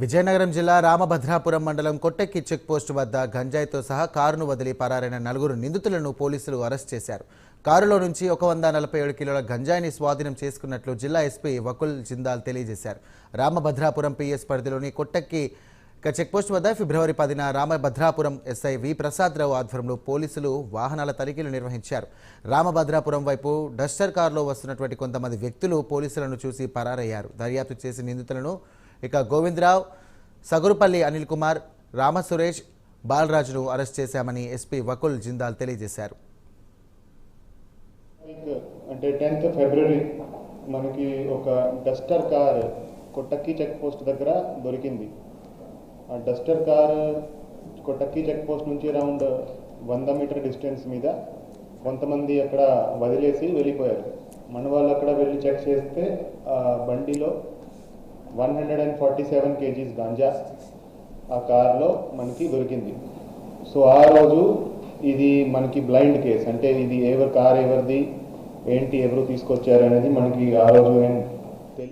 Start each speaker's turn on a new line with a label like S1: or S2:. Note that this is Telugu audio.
S1: విజయనగరం జిల్లా రామభద్రాపురం మండలం కొట్టెక్కి చెక్ పోస్ట్ వద్ద గంజాయితో సహా కారును వదిలి పరారైన నలుగురు నిందితులను పోలీసులు అరెస్ట్ చేశారు. కారులో నుంచి ఒక వంద నలభై ఏడు కిలోల గంజాయిని స్వాధీనం చేసుకున్నట్లు జిల్లా ఎస్పీ వకుల్ జిందాల్ తెలియజేశారు. రామభద్రాపురం పిఎస్ పరిధిలోని కొట్టెక్కి చెక్పోస్ట్ వద్ద ఫిబ్రవరి పదిన రామభద్రాపురం ఎస్ఐ వి ప్రసాదరావు ఆధ్వర్యంలో పోలీసులు వాహనాల తనిఖీలు నిర్వహించారు. రామభద్రాపురం వైపు డస్టర్ కారులో వస్తున్నటువంటి కొంతమంది వ్యక్తులు పోలీసులను చూసి పరారయ్యారు. దర్యాప్తు చేసి నిందితులను ఇక గోవిందరావు సగురుపల్లి అనిల్ కుమార్ రామ సురేష్ బాలరాజును అరెస్ట్ చేశామని ఎస్పీ వకుల్ జిందాల్ తెలియజేశారు.
S2: అంటే టెన్త్ ఫిబ్రవరి మనకి ఒక duster car Kottakki check post దగ్గర దొరికింది. ఆ duster car Kottakki check post నుంచి అరౌండ్ వంద మీటర్ డిస్టెన్స్ మీద కొంతమంది అక్కడ వదిలేసి వెళ్ళిపోయారు. మన వాళ్ళు అక్కడ వెళ్ళి చెక్ చేస్తే బండిలో one hundred and forty seven kgs ganja ఆ కార్లో మనకి దొరికింది. సో ఆ రోజు ఇది మనకి బ్లైండ్ కేస్. అంటే ఇది ఎవరు కార్ ఎవరిది ఏంటి ఎవరు తీసుకొచ్చారు అనేది మనకి ఆ రోజు ఏం